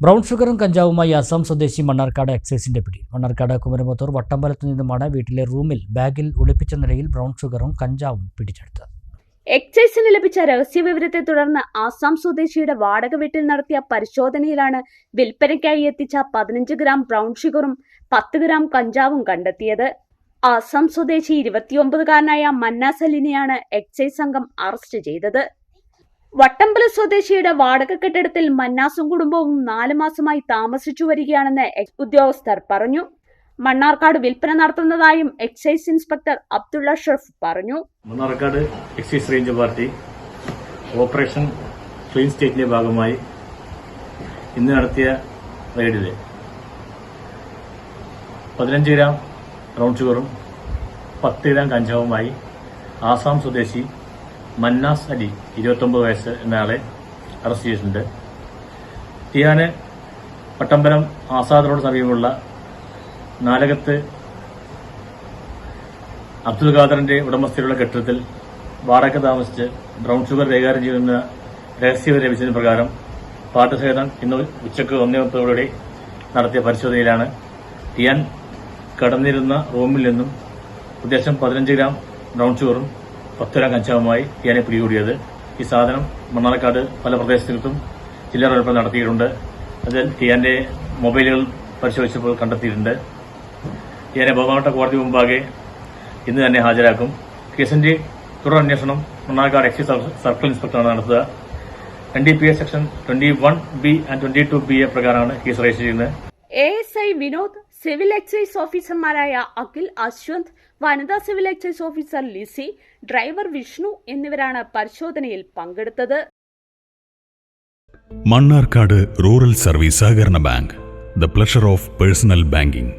Brown ഷുഗറും കഞ്ചാവുമായി അസം സ്വദേശി മണ്ണാർക്കാട് എക്സൈസിന്റെ പിടി മണ്ണാർക്കാട് കുമരമത്തൂർ വട്ടമ്പലത്തു നിന്നുമാണ് വീട്ടിലെ റൂമിൽ ബാഗിൽ ഒളിപ്പിച്ച നിലയിൽ ബ്രൗൺ ഷുഗറും കഞ്ചാവും പിടിച്ചെടുത്തത്. എക്സൈസിന് ലഭിച്ച രഹസ്യവിവരത്തെ തുടർന്ന് ആസാം സ്വദേശിയുടെ വാടക വീട്ടിൽ നടത്തിയ പരിശോധനയിലാണ് വിൽപ്പനയ്ക്കായി എത്തിച്ച പതിനഞ്ച് ഗ്രാം ബ്രൗൺ ഷുഗറും പത്ത് ഗ്രാം കഞ്ചാവും കണ്ടെത്തിയത്. ആസാം സ്വദേശി ഇരുപത്തിയൊമ്പതുകാരനായ മന്നാസലിനെയാണ് എക്സൈസ് സംഘം അറസ്റ്റ് ചെയ്തത്. വട്ടമ്പല സ്വദേശിയുടെ വാടക കെട്ടിടത്തിൽ മന്നാസും കുടുംബവും നാല് മാസമായി താമസിച്ചു വരികയാണെന്ന് ഉദ്യോഗസ്ഥർ പറഞ്ഞു. മണ്ണാർക്കാട് വിൽപ്പന നടത്തുന്നതായും എക്സൈസ് ഇൻസ്പെക്ടർ അബ്ദുള്ള ഷെഫ് പറഞ്ഞു. Mannarkkad excise range party operation clean സ്റ്റേറ്റിന്റെ ഭാഗമായി ഇന്ന് നടത്തിയ റെയ്ഡിൽ പതിനഞ്ച് ഗ്രാം റൗണ്ട് ഷുഗറും പത്ത് ഗ്രാം കഞ്ചാവുമായി ആസാം സ്വദേശി മന്നാസ് അലി ഇരുപത്തൊമ്പത് വയസ്സ് എന്നയാളെ അറസ്റ്റ് ചെയ്തിട്ടുണ്ട്. ഇയാന് പട്ടമ്പലം ആസാദ് റോഡ് സമീപമുള്ള നാലകത്ത് അബ്ദുൽ ഖാദറിന്റെ ഉടമസ്ഥയിലുള്ള കെട്ടിടത്തിൽ വാടക താമസിച്ച് ബ്രൗൺ ഷുഗർ കൈകാര്യം ചെയ്യുന്ന രഹസ്യവിവരം ലഭിച്ചതിന് പ്രകാരം പാട്ടുസേതം ഇന്ന് ഉച്ചയ്ക്ക് ഒന്നേ മുപ്പതോടെ നടത്തിയ പരിശോധനയിലാണ് ടിയാൻ കടന്നിരുന്ന റൂമിൽ നിന്നും ഉദ്ദേശം പതിനഞ്ച് ഗ്രാം ബ്രൗൺ ഷുഗറും പത്ത് ഗ്രാം കഞ്ചാവുമായി ടിയാനെ പിടികൂടിയത്. ഈ സാധനം മണ്ണാർക്കാട് പല പ്രദേശത്തും ചില്ലറ വിൽപ്പന നടത്തിയിട്ടുണ്ട്. അതിൽ ഇയാന്റെ മൊബൈലുകൾ പരിശോധിച്ചപ്പോൾ കണ്ടെത്തിയിട്ടുണ്ട്. ഇയാനെ ബഹുമാനപ്പെട്ട കോടതി മുമ്പാകെ ഇന്ന് തന്നെ ഹാജരാക്കും. കേസിന്റെ തുടർ അന്വേഷണം മണ്ണാർക്കാട് എക്സൈസ് സർക്കിൾ ഇൻസ്പെക്ടറാണ് നടത്തുക. N D P A section twenty one B and twenty two B A പ്രകാരമാണ് കേസ് രജിസ്റ്റർ ചെയ്യുന്നത്. A S I Vinod civil excise ഓഫീസർമാരായ അഖിൽ അശ്വന്ത് വനിതാ civil excise officer Lissy driver Vishnu എന്നിവരാണ് പരിശോധനയിൽ പങ്കെടുത്തത്. മണ്ണാർക്കാട് റൂറൽ സർവീസ് സഹകരണ bank the pleasure of personal banking.